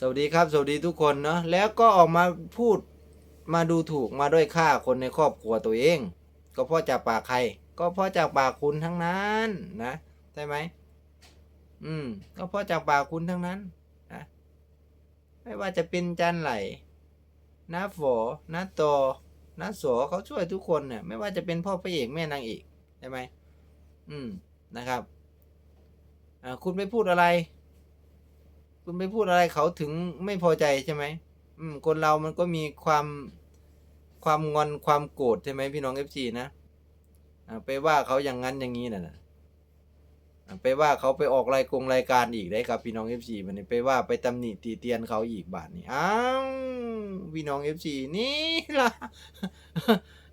สวัสดีครับ สวัสดีทุกคนเนาะแล้วก็ออกมาพูดมาดูถูกมาด้วยค่าคนในครอบครัวตัวเอง ก็เพราะจากปากใคร ก็เพราะจากปากคุณทั้งนั้นนะใช่ไหมอืม ก็เพราะจากปากคุณทั้งนั้นนะไม่ว่าจะเป็นจันไหลน้าฝอน้าตอน้าสอเขาช่วยทุกคนเนี่ยไม่ว่าจะเป็นพ่อพระเอกแม่นางเอกใช่ไหมอืมนะครับ อ่าคุณไปพูดอะไร คุณไปพูดอะไรเขาถึงไม่พอใจใช่ไหมอืม คนเรามันก็มีความความงอนความโกรธใช่ไหมพี่น้องเอฟซีนะไปว่าเขาอย่างนั้นอย่างนี้น่ะนะไปว่าเขาไปออกรายกงรายการอีกได้ครับพี่น้องเอฟซีมันนี่ไปว่าไปตำหนิตีเตียนเขาอีกบาทนี่อ้าวพี่น้องเอฟซีนี่ล่ะ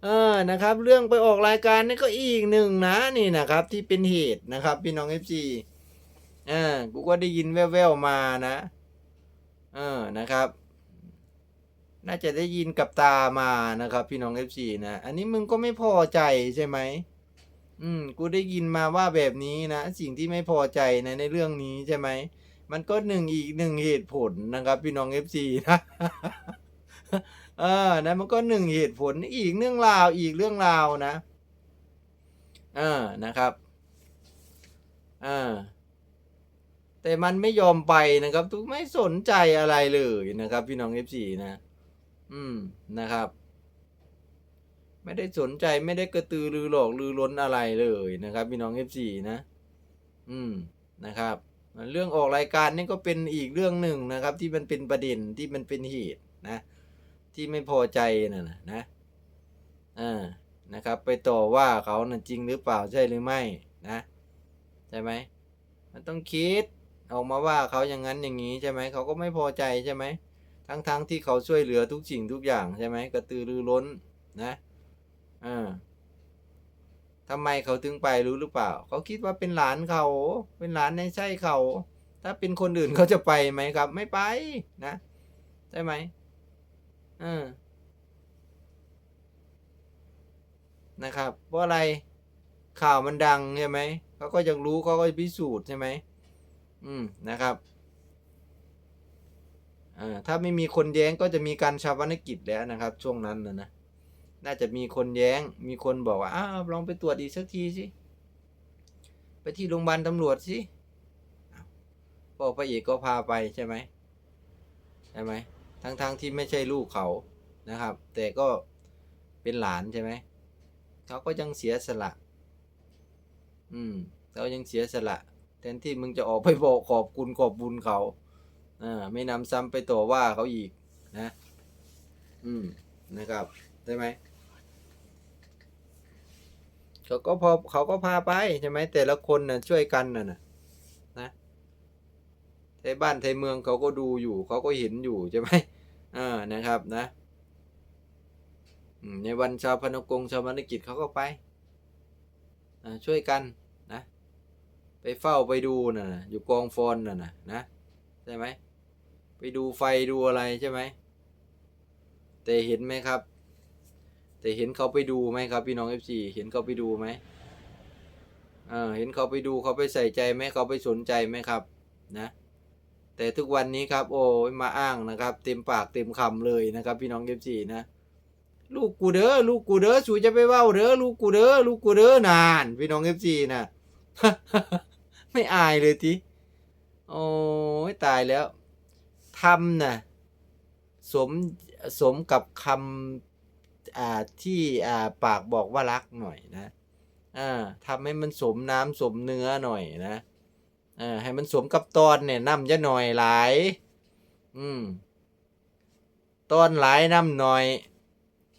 เออนะครับ เรื่องไปออกรายการนี่ก็อีกหนึ่งนะนี่นะครับ ที่เป็นเหตุนะครับ พี่น้องเอฟซี อ่ากูก็ได้ยินแว่วๆมานะ เออนะครับ น่าจะได้ยินกับตามานะครับ พี่น้องเอฟซีนะ อันนี้มึงก็ไม่พอใจใช่ไหมอืม กูได้ยินมาว่าแบบนี้นะ สิ่งที่ไม่พอใจนะในเรื่องนี้ใช่ไหม มันก็หนึ่งอีกหนึ่งเหตุผลนะครับ พี่น้องเอฟซีนะเออนะมันก็หนึ่งเหตุผลอีกเรื่องราวอีกเรื่องราวนะเออนะครับอ่า แต่มันไม่ยอมไปนะครับทุกไม่สนใจอะไรเลยนะครับ พี่น้องเอฟซีนะ อืมนะครับ ไม่ได้สนใจไม่ได้กระตือรือหลอกรือร้นอะไรเลยนะครับ พี่น้องเอฟซีนะ อืมนะครับเรื่องออกรายการนี่ก็เป็นอีกเรื่องหนึ่งนะครับ ที่มันเป็นประเด็นที่มันเป็นเหตุนะ ที่ไม่พอใจน่ะนะนะอ่านะครับ ไปต่อว่าเขานะ่ะจริงหรือเปล่าใช่หรือไม่นะ ใช่ไหมมันต้องคิด ออกมาว่าเขาอย่างนั้นอย่างนี้ใช่ไหมเขาก็ไม่พอใจใช่ไหมทั้งๆทที่เขาช่วยเหลือทุกสิ่งทุกอย่างใช่ไหมกระตือรือร้นนะอ่าทำไมเขาถึงไปรู้หรือเปล่า เขาคิดว่าเป็นหลานเขา เป็นหลานในใช่เขา ถ้าเป็นคนอื่นเขาจะไปไหมครับ ไม่ไปนะใช่ไหมเออนะครับเพราะอะไรข่าวมันดังใช่ไหมเขาก็ยังรู้เขาก็พิสูจน์ใช่ไหม อืมนะครับอ่าถ้าไม่มีคนแย้งก็จะมีการชาวนกิจแล้วนะครับ ช่วงนั้นนะนะน่าจะมีคนแย้ง มีคนบอกว่าอ้าวลองไปตรวจอีกสักทีสิไปที่โรงพยาบาลตำรวจสิอ้าวพ่อพระเอกก็พาไปใช่ไหมใช่ไหมทั้งๆทที่ไม่ใช่ลูกเขานะครับ แต่ก็เป็นหลานใช่ไหมเขาก็ยังเสียสละ อืมเขายังเสียสละ แทนที่มึงจะออกไปบอกขอบคุณขอบบุญเขาอ่าไม่นำซ้ำไปต่อว่าเขาอีกนะ อืมนะครับใช่ไหมเขาก็พอเขาก็พาไปใช่ไหมแต่ละคนน่ะช่วยกันน่ะนะนะไทยบ้านไทยเมืองเขาก็ดูอยู่ เขาก็เห็นอยู่ใช่ไหมอ่านะครับนะอืมในวันชาวพนกงชาวมนกิจเขาก็ไปอ่าช่วยกันนะ ไปเฝ้าไปดูน่ะนะอยู่กองฟอนน่ะนะนะใช่ไหมไปดูไฟดูอะไรใช่ไหมแต่เห็นไหมครับ แต่เห็นเขาไปดูไหมครับ พี่น้องเอฟซีเห็นเขาไปดูไหมเออเห็นเขาไปดูเขาไปใส่ใจไหมเขาไปสนใจไหมครับ นะ แต่ทุกวันนี้ครับ โอ้มาอ้างนะครับ เต็มปากเต็มคำเลยนะครับ พี่น้องเอฟซีนะลูกกูเด้อลูกกูเด้อสูจะไปเว้าเด้อลูกกูเด้อลูกกูเด้อนาน พี่น้องเอฟซีนะ ไม่อายเลยทีโอ้ยตายแล้วทำนะสมสมกับคำอ่าที่อ่าปากบอกว่ารักหน่อยนะอ่าทำให้มันสมน้ำสมเนื้อหน่อยนะอ่าให้มันสมกับตอนเนี่ยน้ำจะหน่อยหลาย อืมตอนหลายน้ำหน่อย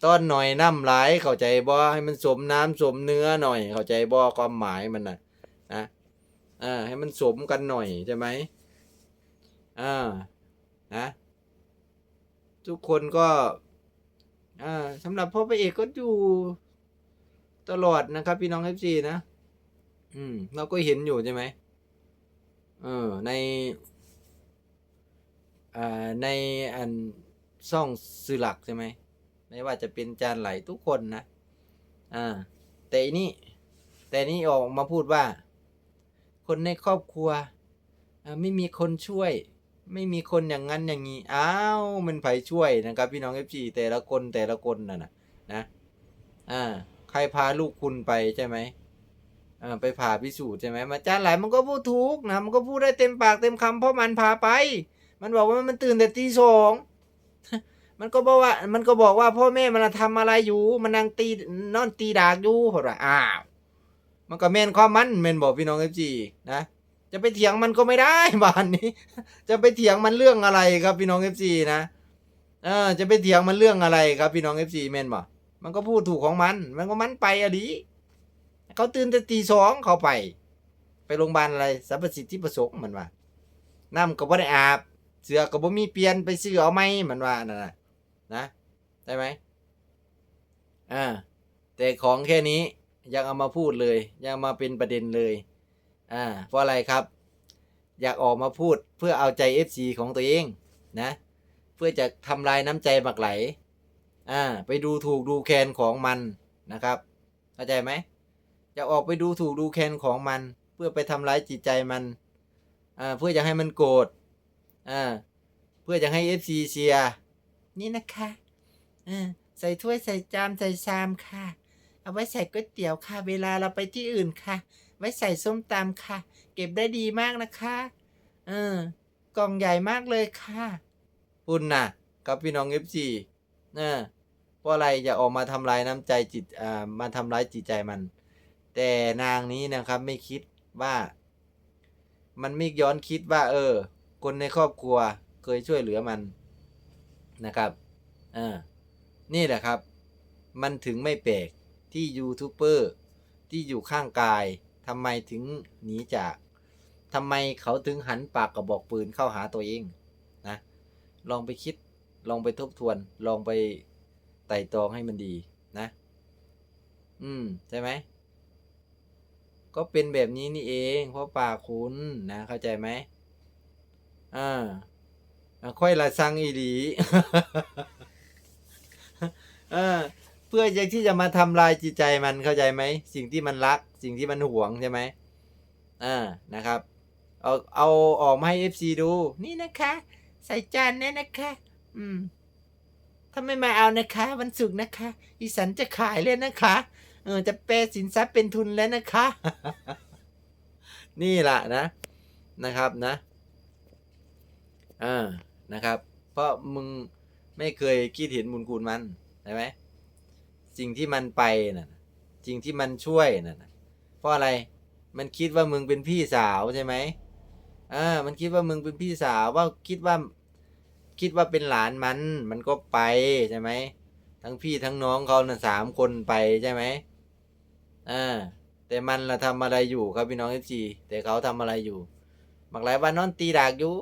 ตอนหน่อยน้ำหลายเข้าใจบ่ให้มันสมน้ำสมเนื้อหน่อย เข้าใจบ่ความหมายมันนะนะ อ่าให้มันสมกันหน่อยใช่ไหมอ่านะทุกคนก็อ่าสำหรับพ่อพระเอกก็อยู่ตลอดนะครับพี่น้องเอฟซีนะ อืม เราก็เห็นอยู่ใช่ไหมเออในอ่าในอันซ่องสื่อหลักใช่ไหมไม่ว่าจะเป็นจานไหลทุกคนนะ อ่า แต่อันนี่ แต่นี่ออกมาพูดว่า คนในครอบครัวไม่มีคนช่วย ไม่มีคนอย่างนั้นอย่างนี้อ้าวมันไผช่วยนะครับ พี่น้องเอฟซีแต่ละคนแต่ละคนน่ะนะนะอ่าใครพาลูกคุณไปใช่ไหมอ่าไปผ่าพิสูจน์ใช่ไหมมาจ้ารย์หลายมันก็พูดถูกนะมันก็พูดได้เต็มปากเต็มคำเพราะมันพาไป มันบอกว่ามันตื่นแต่ตีสองมันก็บอกว่า มันก็บอกว่าพ่อแม่มันน่ะทำอะไรอยู่ มันนั่งตีนอนตีดากอยู่เพราะว่าอ้าว มันก็แม่นความมันแม่นบอกพี่น้องเอฟซีนะจะไปเถียงมันก็ไม่ได้บ้านนี้ จะไปเถียงมันเรื่องอะไรครับพี่น้องเอฟซีนะเออจะไปเถียงมันเรื่องอะไรครับพี่น้องเอฟซีแม่นบ่มันก็พูดถูกของมัน มันก็มันไปอะดิเขาตื่นแต่ตีสองเขาไป ไปโรงพยาบาลอะไรสรรพสิทธิประสงค์มันว่าน้ำก็บ่ได้อาบ เสื้อก็บ่มีเปลี่ยนไปซื้อเอาไหมมันว่านั่นนะนะได้ไหมอ่าแต่ของแค่นี้ ยังเอามาพูดเลย ยังมาเป็นประเด็นเลยอ่าเพราะอะไรครับ อยากออกมาพูดเพื่อเอาใจ FC ของตัวเองนะเพื่อจะทำลายน้ำใจหมักไหลอ่าไปดูถูกดูแคลนของมันนะครับเข้าใจไหมจะออกไปดูถูกดูแคลนของมัน เพื่อไปทำร้ายจิตใจมันอ่าเพื่อจะให้มันโกรธอ่าเพื่อจะให้ FC เชียร์นี่นะคะอ่าใส่ถ้วยใส่จานใส่ชามค่ะ เอาไว้ใส่ก๋วยเตี๋ยวค่ะ เวลาเราไปที่อื่นค่ะ ไว้ใส่ส้มตำค่ะ เก็บได้ดีมากนะคะ เออ กล่องใหญ่มากเลยค่ะคุณน่ะ กับพี่น้องเอฟซีเออเพราะอะไรจะออกมาทำลายน้ำใจจิตอ่ามาทำร้ายจิตใจมัน แต่นางนี้นะครับไม่คิดว่า มันไม่ย้อนคิดว่า เออ คนในครอบครัวเคยช่วยเหลือมันนะครับ เออ นี่แหละครับ มันถึงไม่แปลก ที่ยูทูบเบอร์ที่อยู่ข้างกายทำไมถึงหนีจากทำไมเขาถึงหันปากกระบอกปืนเข้าหาตัวเองนะลองไปคิดลองไปทบทวน ลองไปไต่ตรองให้มันดีนะ อืม ใช่ไหม ก็เป็นแบบนี้นี่เองเพราะปากคุณนะ เข้าใจไหมอ่าค่อยละซังอีดีออเพื่อที่จะมาทำลายจิตใจมันเข้าใจไหม สิ่งที่มันรัก สิ่งที่มันหวงใช่ไหมอ่านะครับ เอาเอาออกมาให้ FC ดู นี่นะคะ ใส่จานเนี่ยนะคะ อืมถ้าไม่มาเอานะคะ วันศุกร์นะคะอีสันจะขายเลยนะคะเออจะแปสินทรัพย์เป็นทุนแล้วนะคะ นี่แหละนะนะครับนะอ่านะครับ เพราะมึงไม่เคยคิดเห็นบุญคุณมันใช่ไหม สิ่งที่มันไปน่ะสิ่งที่มันช่วยน่ะนะเพราะอะไรมันคิดว่ามึงเป็นพี่สาวใช่ไหมอ่ามันคิดว่ามึงเป็นพี่สาวว่าคิดว่า คิดว่าเป็นหลานมัน มันก็ไปใช่ไหมทั้งพี่ทั้งน้องเขาน่ะสามคนไปใช่ไหมอ่าแต่มันละทำอะไรอยู่ครับพี่น้องเอฟซีแต่เขาทำอะไรอยู่บักหลายวันนอนตีดากอยู่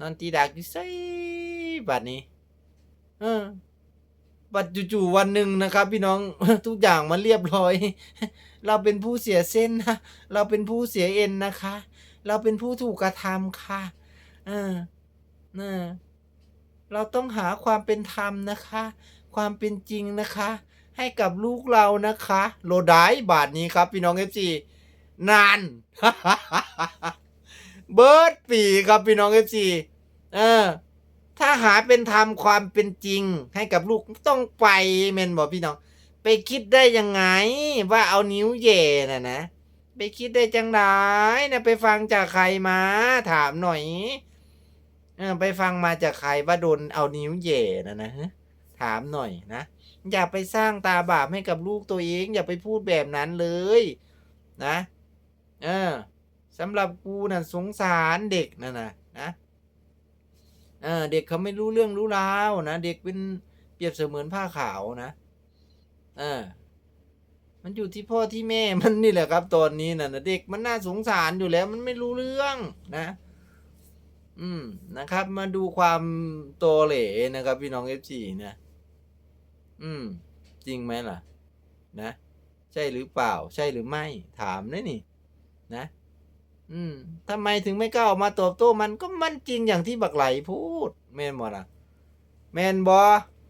นอนตีดากอยู่ใส่บัดนี้ เออ บัดจู่ๆวันหนึ่งนะครับ พี่น้องทุกอย่างมันเรียบร้อย เราเป็นผู้เสียเส้นนะเราเป็นผู้เสียเอ็นนะคะ เราเป็นผู้ถูกกระทำค่ะออเออเราต้องหาความเป็นธรรมนะคะ ความเป็นจริงนะคะ ให้กับลูกเรานะคะ โลดายบาทนี้ครับ พี่น้องเอฟซีนาน เบิร์ดปีครับพี่น้องเอฟซีเออ ถ้าหาเป็นธรรมความเป็นจริง ให้กับลูกต้องไปเมนบอกพี่น้อง ไปคิดได้ยังไง ว่าเอานิ้วเย่น่ะนะ ไปคิดได้จังไดนะไปฟังจากใครมาถามหน่อยเออไปฟังมาจากใครว่าโดนเอานิ้วเย่น่ะนะถามหน่อยนะ อย่าไปสร้างตาบาปให้กับลูกตัวเอง อย่าไปพูดแบบนั้นเลย นะ เออสำหรับกูน่ะสงสารเด็กน่ะนะนะ เออเด็กเขาไม่รู้เรื่องรู้ราวนะเด็กเป็นเปรียบเสมือนผ้าขาวนะเออมันอยู่ที่พ่อที่แม่มันนี่แหละครับ ตอนนี้นะนะเด็กมันน่าสงสารอยู่แล้ว มันไม่รู้เรื่องนะ อืมนะครับ มาดูความโตเหล่นะครับ พี่น้องเอฟซีนะ อืม จริงไหมล่ะ นะ ใช่หรือเปล่า ใช่หรือไม่ ถามนะนี่ นะ อืมทำไมถึงไม่กล้าออกมาตอบโต้มันก็มันจริงอย่างที่บักไหลพูด แม่นบ่ล่ะ แม่นบอ